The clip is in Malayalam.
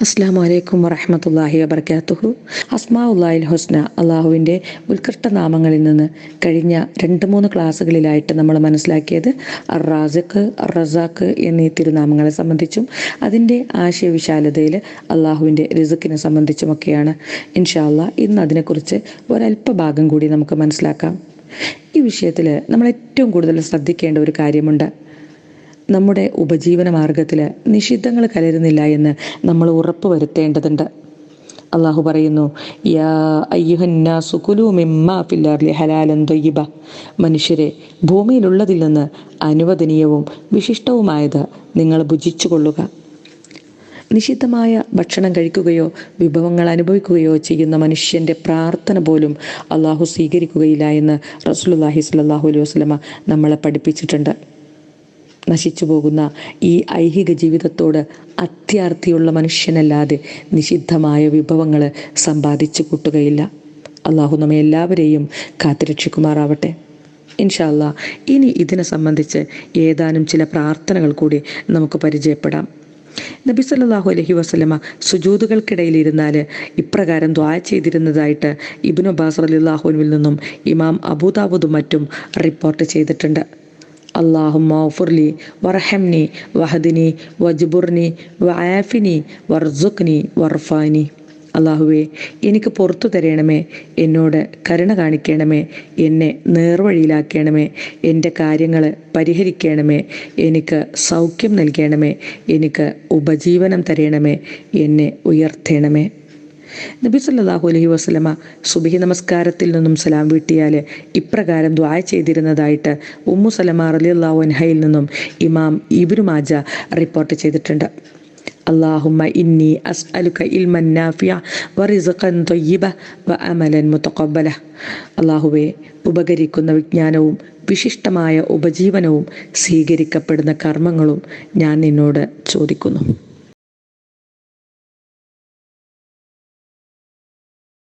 അസ്സാം വലൈക്കും വറഹമത്തല്ലാഹി വബർക്കാത്തുഹു. അസ്മാഉല്ലാഹിൽ ഹുസ്ന അള്ളാഹുവിന്റെ ഉത്കൃഷ്ട നാമങ്ങളിൽ നിന്ന് കഴിഞ്ഞ രണ്ട് മൂന്ന് ക്ലാസ്സുകളിലായിട്ട് നമ്മൾ മനസ്സിലാക്കിയത് റാസിഖ് അർ റസാഖ് എന്നീ തിരുനാമങ്ങളെ സംബന്ധിച്ചും അതിന്റെ ആശയവിശാലതയിൽ അള്ളാഹുവിന്റെ റിസുക്കിനെ സംബന്ധിച്ചുമൊക്കെയാണ്. ഇൻഷാല്ല ഇന്ന് അതിനെക്കുറിച്ച് ഒരല്പ ഭാഗം കൂടി നമുക്ക് മനസ്സിലാക്കാം. ഈ വിഷയത്തിൽ നമ്മൾ ഏറ്റവും കൂടുതൽ ശ്രദ്ധിക്കേണ്ട ഒരു കാര്യമുണ്ട്. നമ്മുടെ ഉപജീവന മാർഗത്തിൽ നിഷിദ്ധങ്ങൾ കലരുന്നില്ല എന്ന് നമ്മൾ ഉറപ്പ് വരുത്തേണ്ടതുണ്ട്. അള്ളാഹു പറയുന്നു യാ മിമ്മ മനുഷ്യരെ ഭൂമിയിലുള്ളതിൽ നിന്ന് അനുവദനീയവും വിശിഷ്ടവുമായത് നിങ്ങൾ ഭുജിച്ചു കൊള്ളുക നിഷിദ്ധമായ ഭക്ഷണം കഴിക്കുകയോ വിഭവങ്ങൾ അനുഭവിക്കുകയോ ചെയ്യുന്ന മനുഷ്യന്റെ പ്രാർത്ഥന പോലും അള്ളാഹു സ്വീകരിക്കുകയില്ല എന്ന് റസൂലുല്ലാഹി സ്വല്ലല്ലാഹു അലൈഹി വസ്ലമ നമ്മളെ പഠിപ്പിച്ചിട്ടുണ്ട്. നശിച്ചു പോകുന്ന ഈ ഐഹിക ജീവിതത്തോട് അത്യാർത്ഥിയുള്ള മനുഷ്യനല്ലാതെ നിഷിദ്ധമായ വിഭവങ്ങൾ സമ്പാദിച്ചു കൂട്ടുകയില്ല. അള്ളാഹു നമ്മെ എല്ലാവരെയും കാത്തുരക്ഷിക്കുമാറാവട്ടെ. ഇൻഷാല്ല ഇനി ഇതിനെ സംബന്ധിച്ച് ഏതാനും ചില പ്രാർത്ഥനകൾ കൂടി നമുക്ക് പരിചയപ്പെടാം. നബി സല്ലാഹു അലഹി വസ്ലമ സുജൂദുകൾക്കിടയിൽ ഇരുന്നാൽ ഇപ്രകാരം ദ്വാ ചെയ്തിരുന്നതായിട്ട് ഇബ്നു അബ്ബാസ് റളിയല്ലാഹുവിൽ നിന്നും ഇമാം അബൂദാബുദും മറ്റും റിപ്പോർട്ട് ചെയ്തിട്ടുണ്ട്. അള്ളാഹുമ്മ ഫുർലി വർഹംനി വഹദിനി വജ്ബുർനി വആഫിനി വർസുഖ്നി വർഫാനി. അള്ളാഹുവേ എനിക്ക് പുറത്തു തരണമേ എന്നോട് കരുണ കാണിക്കണമേ എന്നെ നേർവഴിയിലാക്കണമേ എന്റെ കാര്യങ്ങൾ പരിഹരിക്കണമേ എനിക്ക് സൗഖ്യം നൽകണമേ എനിക്ക് ഉപജീവനം തരണമേ എന്നെ ഉയർത്തണമേ. നബി സല്ലാഹു അലഹി വസ്ലമ സുബിഹി നമസ്കാരത്തിൽ നിന്നും സലാം വീട്ടിയാൽ ഇപ്രകാരം ദ്വാ ചെയ്തിരുന്നതായിട്ട് ഉമ്മു സലമ അലി അള്ളാഹു അൻഹയിൽ നിന്നും ഇമാം ഇബ്നു മാജ റിപ്പോർട്ട് ചെയ്തിട്ടുണ്ട്. اللهم ഇന്നി أسألك ഇൽമൻ നാഫിയ ورزقا طيبا അമലൻ മുതഖബ്ബല. അള്ളാഹുവെ ഉപകരിക്കുന്ന വിജ്ഞാനവും വിശിഷ്ടമായ ഉപജീവനവും സ്വീകരിക്കപ്പെടുന്ന കർമ്മങ്ങളും ഞാൻ നിന്നോട് ചോദിക്കുന്നു.